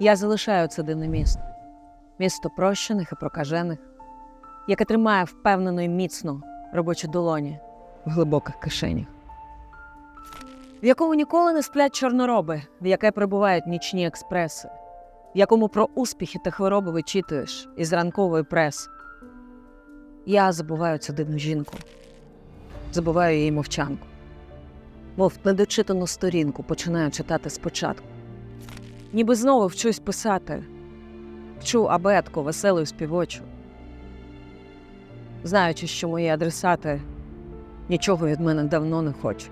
Я залишаю це дивне місто. Місто прощених і прокажених, яке тримає впевнено і міцно робочі долоні в глибоких кишенях, в якому ніколи не сплять чорнороби, в яке прибувають нічні експреси, в якому про успіхи та хвороби вичитуєш із ранкової преси. Я забуваю цю дивну жінку, забуваю її мовчанку, мов недочитану сторінку починаю читати спочатку. Ніби знову вчусь писати, вчу абетку, веселу співочу, знаючи, що мої адресати нічого від мене давно не хочуть.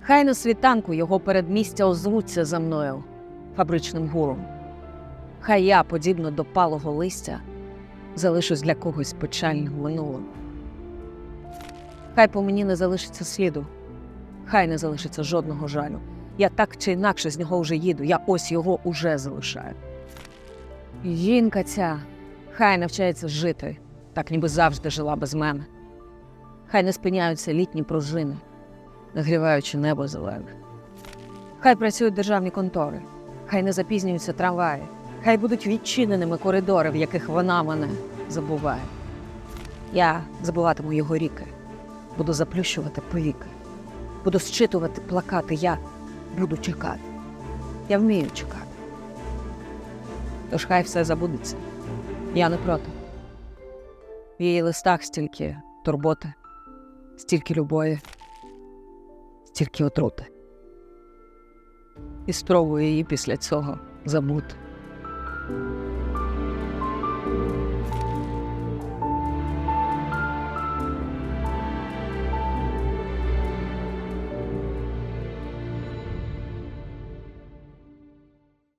Хай на світанку його передмістя озвуться за мною фабричним гуром. Хай я, подібно до палого листя, залишусь для когось печальним минулим. Хай по мені не залишиться сліду, хай не залишиться жодного жалю. Я так чи інакше з нього вже їду, я ось його уже залишаю. Жінка ця, хай навчається жити, так ніби завжди жила без мене. Хай не спиняються літні пружини, нагріваючи небо зелене. Хай працюють державні контори, хай не запізнюються трамваї, хай будуть відчиненими коридори, в яких вона мене забуває. Я забуватиму його ріки, буду заплющувати повіки, буду зчитувати плакати, я буду чекати. Я вмію чекати. Тож хай все забудеться. Я не проти. В її листах стільки турботи, стільки любові, стільки отрути. І спробую її після цього забути.